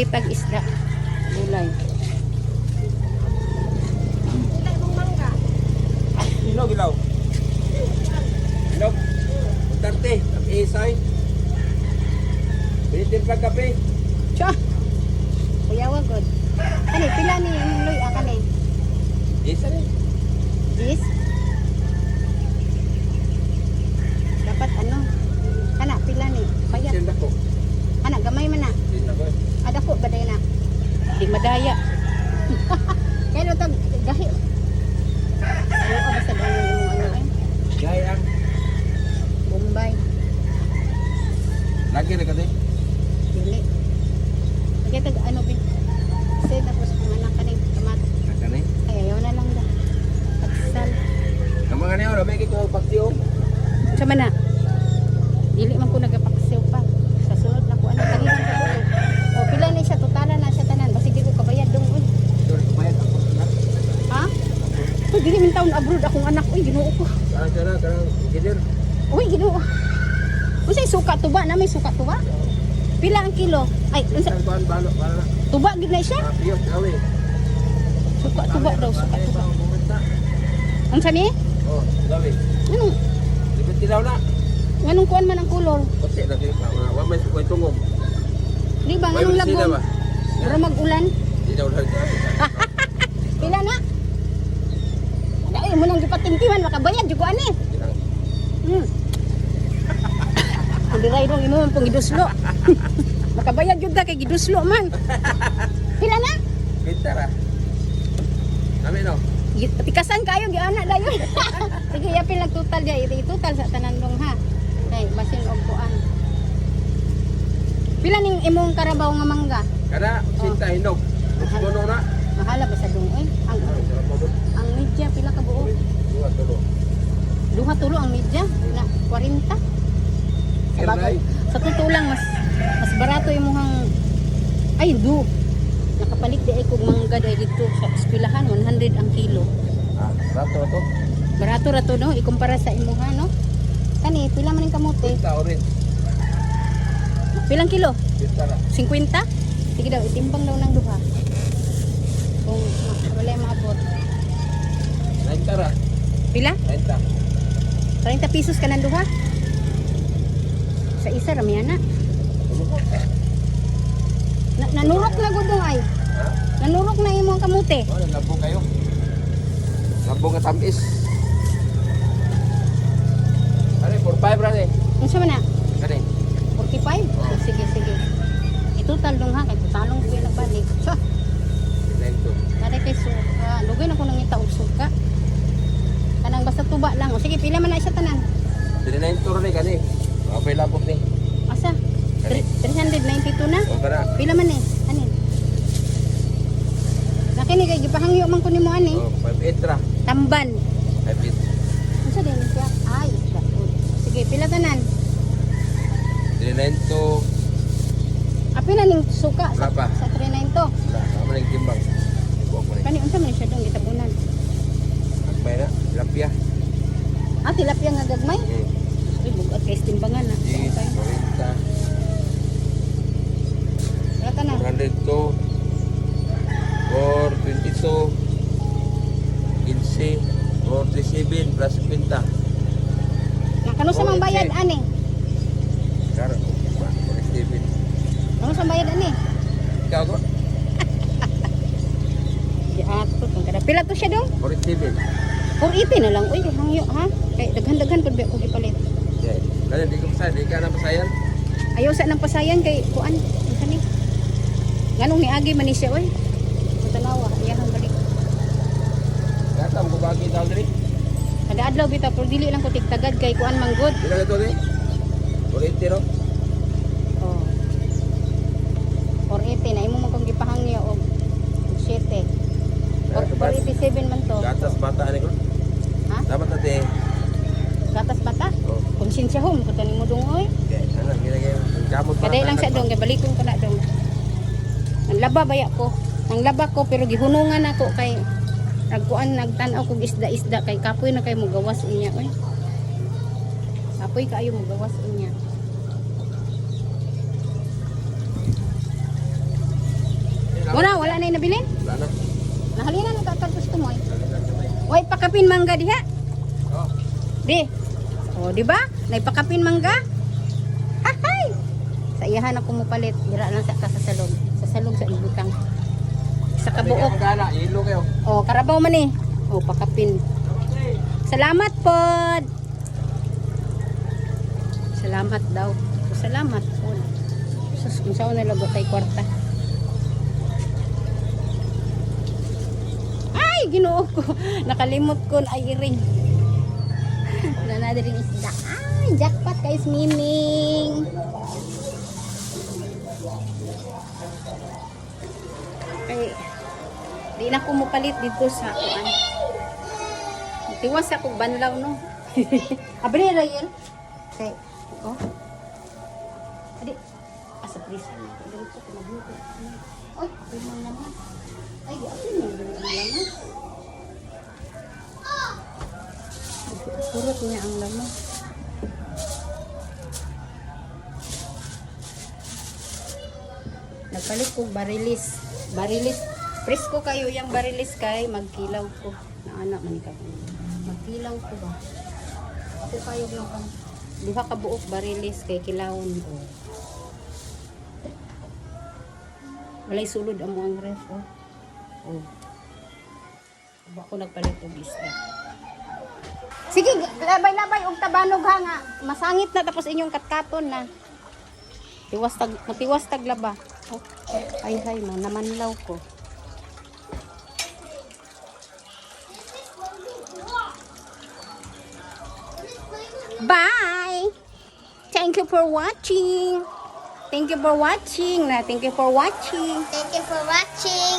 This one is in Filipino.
Pilitag isda. Gulay. Hinog, ilaw. Hinog. Tarte, ang isay. Pinitin pa kape. Cha. Kuyawa god. Ani pila ni loy akan ni? Isa rin. This. Dapat ano? Kana pila ni? Payat. Sinda ko. Kana gamay man na. Sinda ko. Ada ko baday na. Di madaya. Kaya tag gahi. Ano ka basta daw yung ano ay? Gaya. Bombay. Lagi na kasi. Dili. Kaya tag ano bin. Kasi tapos kung anak ka ng kamat. Naka ni. Ay ayaw na lang da. Pagsal. Ang mga niyo, ramay ko pagtiyo. Sa mana? Dili man ko nagapaksiw pa. Sa sunod na ko ano kanina sa bulo. O pila ni siya totalan na siya tanan basi di ko kabayad dong uy. Sorry, kumayat ako. Ha? Uy, dili min taon abroad akong anak uy ginoo ko. Karang sana, karang engineer. Uy ginoo. Unsay suka tuba na may suka tuba? Pila ang kilo? Ay, unsa tuba gid na siya? Ah. Suka tuba daw, suka tuba. Unsa ni? Oh, gawi. Anong Libet tilaw na. nganong kuan man ang kulor? Kasi lagi pa, mga wamay sa kuhay tungog. Di ba May nganong lagom? Pero mag-ulan. Di daw lang. Pila na? Ay, gipatingtiman makabayad jud ko ani. Hmm. Kundi ray dong imo man pong giduslo. makabayad jud ta kay giduslo man. Pila na? Pintar ah. Kami no. Gi- Tikasan kayo giana dayon. Sige yapil lang total dia iti total sa tanan dong ha. Kay basin og kuan. Pila ning imong karabaw nga mangga? Kada sinta hinog. Mono na. Mahala ba sa dong eh? Ang ang media pila ka buo? Tulo. Duha tulo ang media na 40. Sa bagay, sa totoo lang mas mas barato yung muhang ay do. Nakapalit di ay kog mangga dahil dito sa eskwelahan 100 ang kilo. Ah, rato to. Barato ra to no ikumpara sa imuha no. Kani pila man ang kamote? Pinta orange. Pilang kilo? Pinta na. 50? Sige daw itimbang daw ng duha. Nainta ra. Pila? Nainta. 30 pesos ka ng duha? Sa isa ramiana. Na, nanurok na gud ay. Ha? Nanurok na imong kamote. Oh, labo kayo. Labo nga tamis. Ano, 45 ra ni. Unsa man na? Kani. 45? Oh, sige, sige. Itotal dong ha, kay tutalong ko nagbalik. So, Nento. Nare kay suka. Lugay na ko nang ita og suka. Kanang basta tuba lang. O sige, pila man na siya tanan. Dili nento ra ni kani. Okay lang po ni. Asa? Tre- 392 na? O kana. Pila man eh? Anin? Nakini kay gipahangyo man ko nimo ani. Oh, 58 ra. Tamban. 58. Unsa din siya? Ay. Sige, pila tanan? Dili na ning suka sa, Wala pa. sa 392. Wala, kamo ning timbang. Buwag mo ni. Kani unsa man siya dong gitabunan? Agmay na. Tilapia. Ah, tilapia nga gagmay. Ay, bugat kay timbangan na. Di, Okay. 40. Wala ka na. 402 422 15 47 plus 50 Nakano sa mang bayad ani? Karo, 47 Ano sa bayad ani? Ikaw ko? Di ato. Pila to siya dong? 47 480 na lang. Uy, hangyo ha. Kay daghan-daghan pud ko gipalit. Yeah. Kaya di ko masayan, di ka na masayan Ayaw sa nang pasayan kay kuan. Unsa ni? Nganong niagi man ni siya oy. Tanawa, iyahang balik. Kata mo bagi daw diri Kada adlaw bitaw pero dili lang ko tigtagad kay kuan manggod. Di na ito di 40 no? Oh. 480 na imo man kong gipahangyo og 7. Kaya ito ba? 487 man to. Gatas bata ni ko Ha? Dapat natin Gatas bata. Oh, Tani mo dong oy. Ano, ginagay Ang gamot pa Kaday lang sa dong kay balikon ko na dong. Ang laba baya ko. Ang laba ko pero gihunungan ako kay nagkuan nagtan-aw kog isda-isda kay kapoy na kay mo gawas unya oy. Kapoy kaayo mo gawas unya. nabilin? Wala na. Nahalinan ka ka gusto mo. eh. Wala na kamay. Way pakapin mangga diha. Oh. Di. O, di ba? Naipakapin mangga. Ahay! Sa iyahan ako mupalit. Dira lang sa kasasalog. Sa salog sa ibutang. Sa kabuok. O, karabaw man eh. O, pakapin. Salamat po. Salamat daw. Salamat po. Sus, kung saan nalagot ay kwarta. Ay, ginoo ko. Nakalimot ko na ay ring. Wala na din isda. Ay, jackpot guys, miming. Ay, di na ko mupalit dito sa kuan. Tiwas ako banlaw no. Abri ra yun. Say, oh. Adi, asa please. Dito ko magluto. Oy, ay mo naman. Ay, di ako mo naman. Purot niya ang laman. Nagpalit ko barilis. Barilis. Presko kayo yung barilis kay magkilaw ko. Na anak man ka. Magkilaw ko ba? Ako kayo lang kan. Duha ka buok barilis kay kilawon ko. Walay sulod ang ang ref oh. Oh. Aba ko nagpalit og isda. Sige, labay-labay og tabanog ha nga. Masangit na tapos inyong katkaton na. Tiwas tag, matiwas tag laba. Oh, ay hay man, namanlaw ko. Bye! Thank you for watching. Thank you for watching na. Thank you for watching. Thank you for watching.